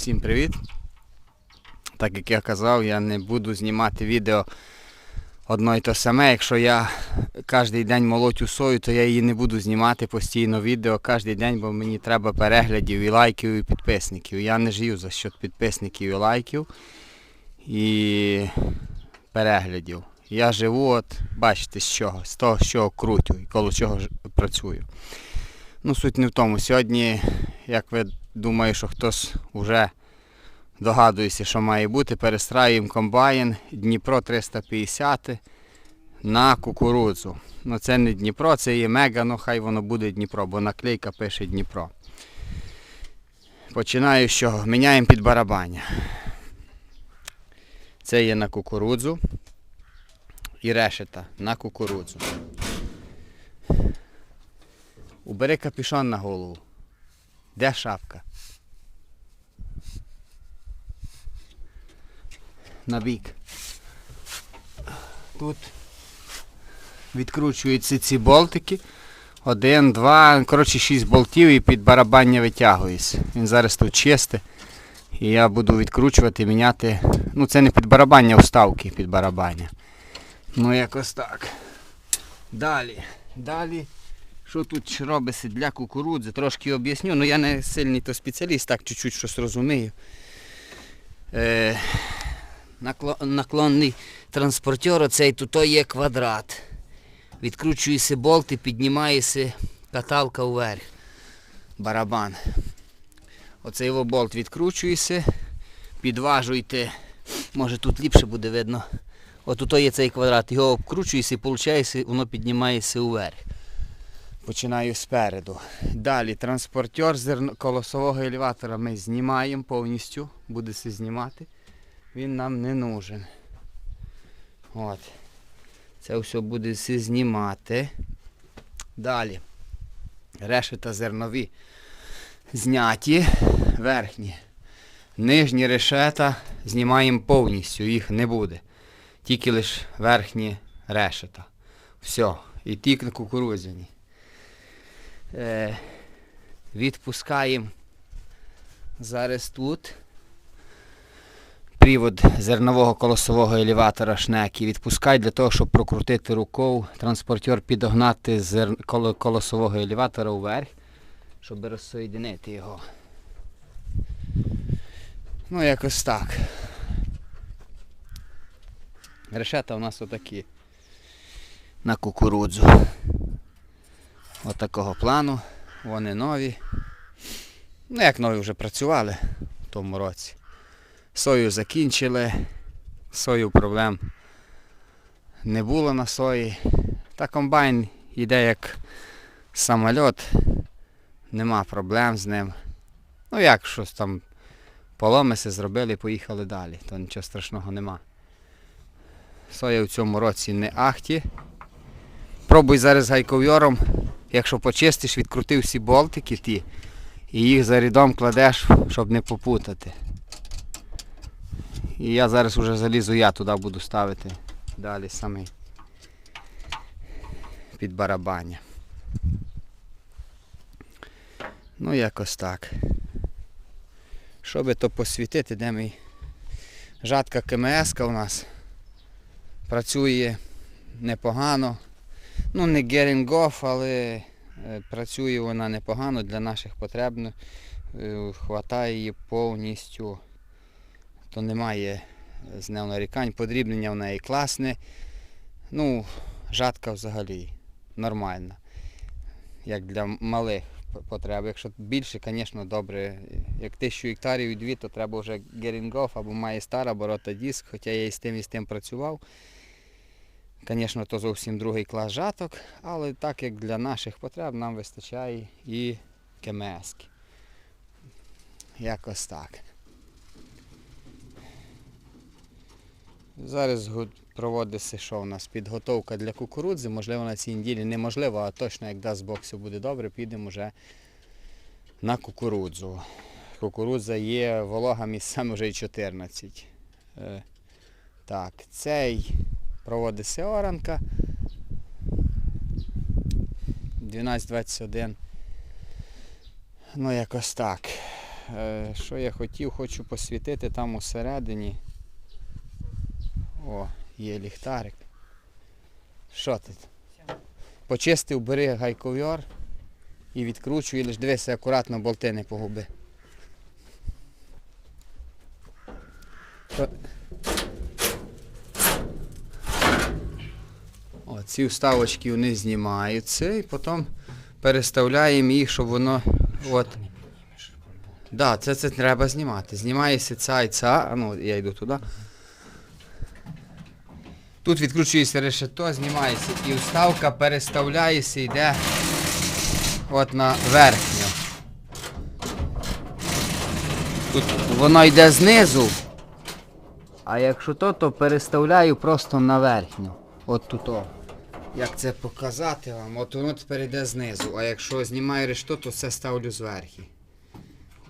Всім привіт! Так як я казав, я не буду знімати відео одно і те саме. Якщо я кожен день молотю сою, то я її не буду знімати постійно відео кожен день, бо мені треба переглядів і лайків, і підписників. Я не жию за счет підписників і лайків і переглядів. Я живу, от, бачите, з чого, з того, з чого крутю і коло чого працюю. Ну, суть не в тому. Сьогодні, як ви думаю, що хтось вже догадується, що має бути, перестраюємо комбайн Дніпро 350 на кукурудзу. Ну це не Дніпро, це є мега, ну хай воно буде Дніпро, бо наклейка пише Дніпро. Починаю з чого? Міняємо під барабання. Це є на кукурудзу і решета на кукурудзу. Убери капюшон на голову. Де шапка? На бік. Тут відкручуються ці болтики. Один, два, коротше, шість болтів і під барабання витягується. Він зараз тут чисте. І я буду відкручувати, міняти. Ну це не під барабання, а вставки під барабання. Ну якось так. Далі. Далі. Що тут робиться для кукурудзи, трошки об'ясню, ну я не сильний то спеціаліст, так чуть-чуть щось розумію. Е, наклонний транспортер, оцей тут є квадрат. Відкручується болт і піднімається каталка вверх. Барабан. Оцей його болт відкручується, підважуйте. Може тут ліпше буде видно. От є цей квадрат, його обкручується і виходить, воно піднімається вверх. Починаю спереду. Далі транспортер колосового елеватора ми знімаємо повністю, буде все знімати. Він нам не нужен. От. Це все буде все знімати. Далі. Решета зернові зняті, верхні. Нижні решета знімаємо повністю, їх не буде. Тільки лише верхні решета. Все. І тільки на кукурудзяні е, відпускаємо зараз тут привод зернового колосового елеватора шнеки. Відпускай для того, щоб прокрутити рукою транспортер підогнати з колосового елеватора вверх, щоб розсоєдинити його. Ну, якось так. Решета у нас отакі на кукурудзу. От такого плану. Вони нові. Ну, як нові вже працювали в тому році. Сою закінчили. Сою проблем не було на сої. Та комбайн йде як самольот. Нема проблем з ним. Ну як щось там поломиси зробили, поїхали далі. То нічого страшного нема. Соя в цьому році не ахті. Пробуй зараз гайковйором якщо почистиш, відкрутив всі болтики ті, і їх за рядом кладеш, щоб не попутати. І я зараз вже залізу, я туди буду ставити далі самий під барабання. Ну якось так. Щоб то посвітити, де мій жатка КМС у нас працює непогано. Ну, не Герінгоф, але е, працює вона непогано для наших потреб. е, Хватає її повністю. То немає з нею нарікань. Подрібнення в неї класне. Ну, жатка взагалі нормальна. Як для малих потреб. Якщо більше, звісно, добре. Як тисячу гектарів і дві, то треба вже Герінгоф або має стара оборота диск, хоча я і з тим і з тим працював. Звісно, то зовсім другий клас жаток, але так як для наших потреб нам вистачає і КМС. Якось так. Зараз проводиться що у нас? Підготовка для кукурудзи. Можливо, на цій неділі неможливо, а точно, як дасть Бог все буде добре, підемо вже на кукурудзу. Кукурудза є волога місцями вже й 14. Е, Так, цей проводиться оранка. 12-21. Ну, якось так. е, що я хотів, хочу посвітити там усередині. О, є ліхтарик. Що ти? Почистив, бери гайковер і відкручуй, і лиш дивися, акуратно болти не погуби. О, ці вставочки вони знімаються і потім переставляємо їх, щоб воно. От. Да, це, це треба знімати. Знімається ця і ця. А ну, я йду туди. Тут відкручується решето, знімається і вставка переставляється, йде от на верхню. Тут воно йде знизу. А якщо то, то переставляю просто на верхню. От тут. Як це показати вам? От воно тепер йде знизу. А якщо знімаю решто, то все ставлю зверху.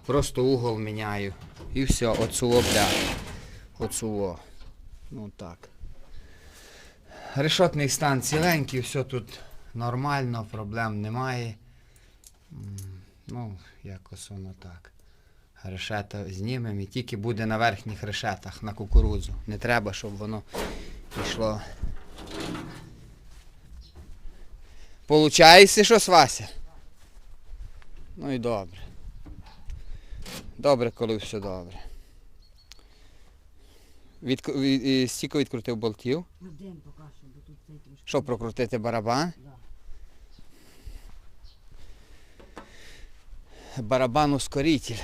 Просто угол міняю. І все, оцю бля. Оцю. о. Ну так. Решотний стан ціленький, все тут нормально, проблем немає. Ну, якось воно так. Решета знімемо і тільки буде на верхніх решетах, на кукурудзу. Не треба, щоб воно йшло. Получається щось, Вася? Ну і добре. Добре, коли все добре. Від, від, стільки відкрутив болтів. Що, прокрутити барабан? Барабан ускоритель.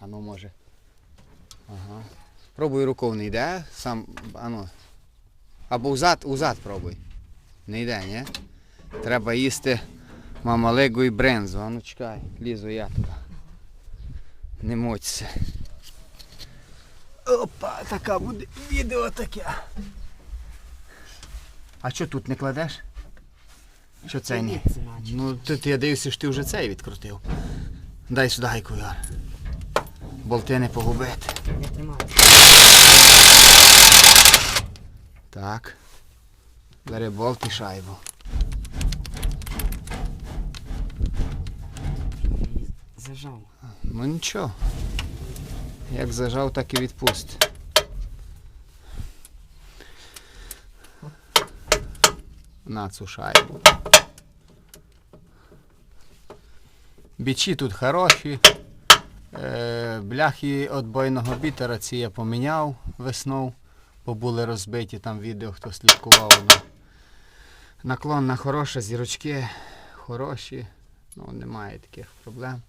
А ну може. Ага. Пробуй рукою не йде. Сам. Ану. Або взад, узад пробуй. Не йде, ні? Треба їсти мамалегу і брензу. А ну чекай, лізу я туди. Не мочся. Опа, така буде відео таке. А що тут не кладеш? Що це ні? Ну, тут я дивлюся, що ти вже цей відкрутив. Дай сюди гайку, Яр. Болти не погубити. Не тримати. Так. Бери болт і шайбу. Зажав. Ну нічого. Як зажав, так і відпусть. На цю шайбу. Бічі тут хороші. Е, бляхи отбойного бітера ці я поміняв весною, бо були розбиті там відео, хто слідкував. воно. Наклонна хороша, зірочки хороші. Ну, немає таких проблем.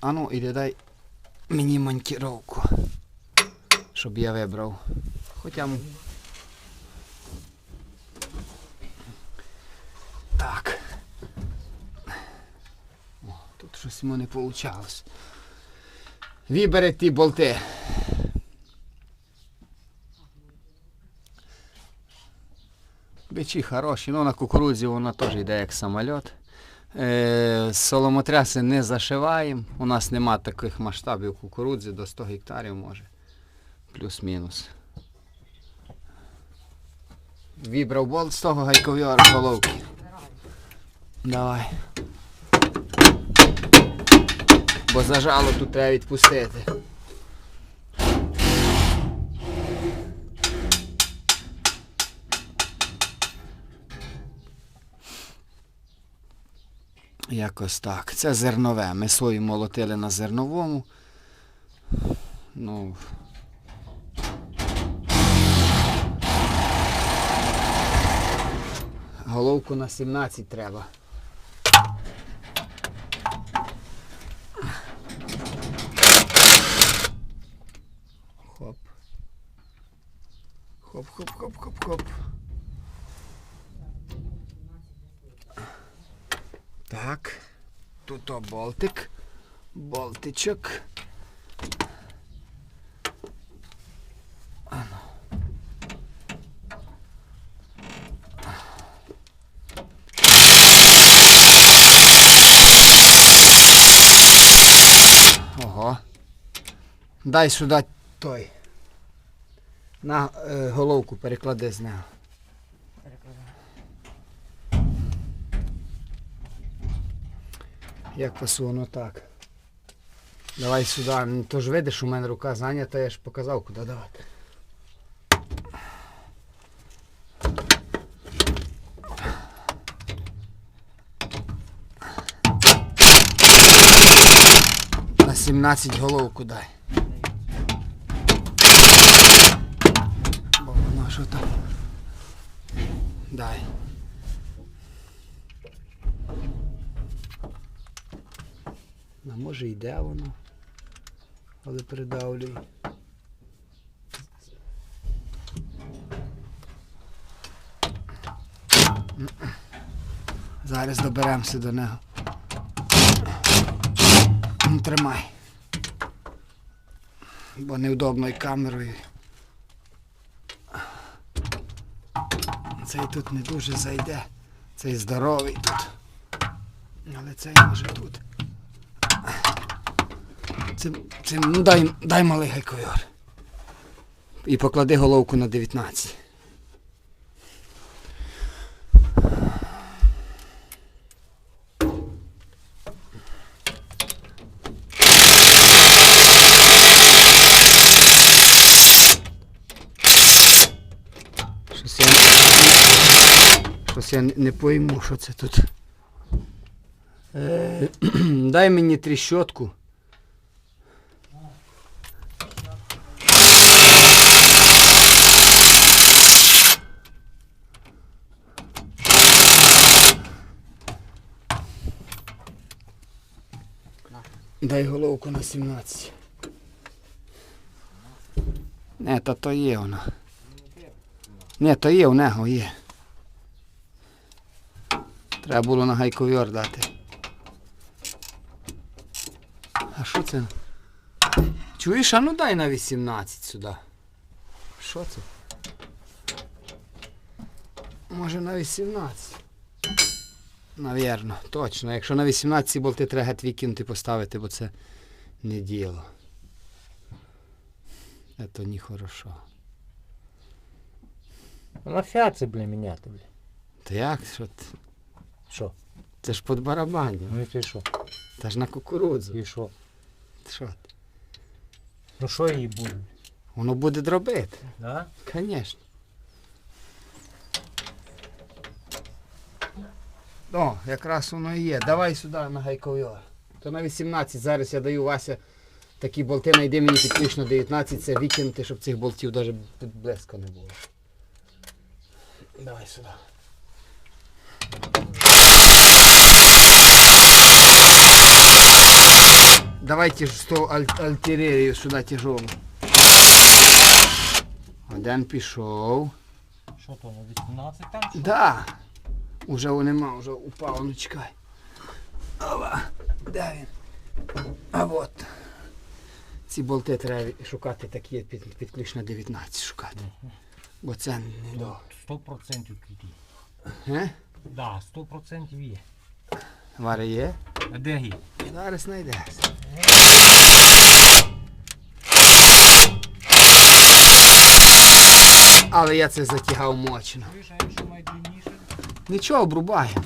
А ну, іди дай мені монтіровку, щоб я вибрав. Хоча. Так. О, тут щось йому не вийшло. Вибери ті болти. Бичі хороші, ну на кукурудзі вона теж йде як самоліт. Е, соломотряси не зашиваємо. У нас нема таких масштабів кукурудзи до 100 гектарів може. Плюс-мінус. Вібрав болт з того гайкового головки. Давай. Бо зажало тут треба відпустити. Якось так. Це зернове. Ми сою молотили на зерновому. Ну. Головку на 17 треба. Хоп, хоп, хоп, хоп, хоп. Так. Тут о болтик. Болтичок. Ано. Ого. Дай сюди той. На е, головку переклади з нього. Як пасу, воно так. Давай сюди. То ж видиш, у мене рука зайнята, я ж показав, куди давати. На 17 головку дай. Бо воно що там. Дай. А може йде воно, але придавлює. Зараз доберемося до нього. Тримай. Бо невдобно і камерою. Цей тут не дуже зайде. Цей здоровий тут. Але цей може тут. Цим, цим, ну дай, дай малий гайковер. І поклади головку на 19. Щось я, не- щось я не, пойму, що це тут. Е, дай мені тріщотку. Дай головку на 17. Не, та то є вона. Не, то є у нього є. Треба було на гайковер дати. А що це? Чуєш, а ну дай на 18 сюди. Що це? Може на 18. Навірно, точно. Якщо на 18 болти треба геть викинути поставити, бо це не діло. Це не хорошо. Ну, Нафіга це, бля, міняти, бля. Та як? Що ти? Що? Це ж під барабанів. Ну і ти що? Та ж на кукурудзу. І що? Що? ти? Ну що їй буде? Воно буде дробити. Да? Звісно. О, якраз воно і є. Давай сюди на гайковер. То на 18 зараз я даю Вася такі болти, найди мені підключно 19, це викинути, щоб цих болтів навіть близько не було. Давай сюди. Давайте з аль- альтерерію сюди тяжелу. Один пішов. Що то, на 18 там? Що? Да. Уже його нема, вже упав, ну чекай. Ова. Де він? А от. Ці болти треба шукати такі під, під ключ на 19 шукати. Бо це не до. 100% квіті. Е? Да, 100% є. Є? А де є? Зараз знайдеш. Але я це затягав найдлинніше? Нічого, обрубаємо.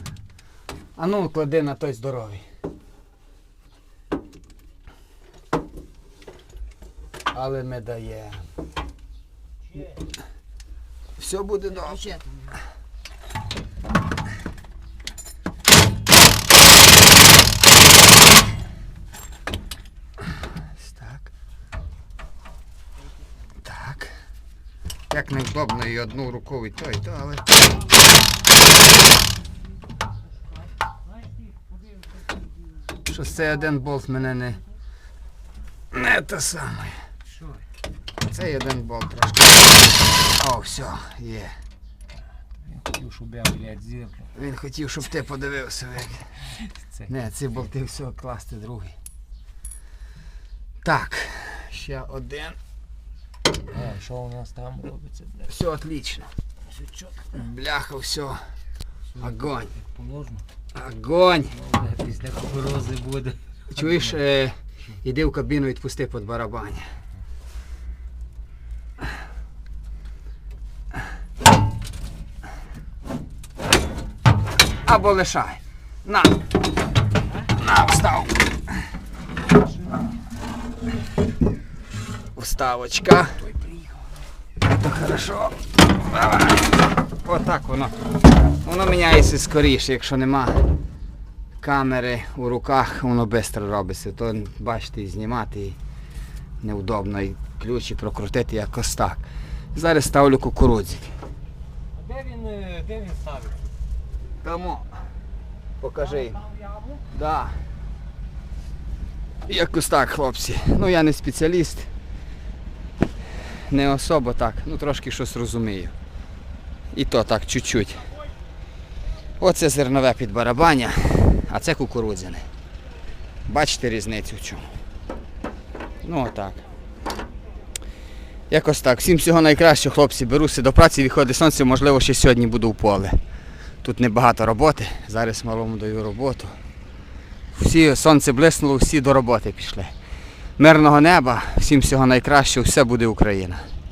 А ну клади на той здоровий. Але ми даємо. Все буде добре. Ще там. Ось Так. Так. Як невдобно і одну рукою і то, і то, але. Щось цей один болт мене не. Не те саме. Цей один болт трошки. О, все, є. Він хотів, щоб я, блядь, зірку. Він хотів, щоб ти подивився. як. Це. Не, ці болти все класти другий. Так, ще один. Що у нас там робиться, бля? Все отлично. Все чітко. Бляха, все. Огонь. Положено. Огонь. Ну, бля, Після кукурузи буде. Чуєш, е, іди в кабіну відпусти под барабан. Або лишай. На. На, встав. Вставочка. Хорошо. Давай. Отак воно. Воно міняється скоріше, якщо нема камери у руках, воно швидко робиться. То бачите, і знімати і неудобно, і ключі прокрутити якось так. Зараз ставлю кукурудзик. А де він, е, де він ставить? Тому. Покажи. Там яму? Да. Якось так, хлопці. Ну я не спеціаліст. Не особо так, ну трошки щось розумію. І то так, чуть-чуть. Оце зернове підбарабання, а це кукурудзяне. Бачите різницю в чому? Ну отак. Якось так. Всім всього найкращого, хлопці. Беруся до праці, виходить сонце, можливо, ще сьогодні буду в поле. Тут небагато роботи, зараз малому даю роботу. Всі сонце блиснуло, всі до роботи пішли. Мирного неба, всім всього найкращого, все буде Україна.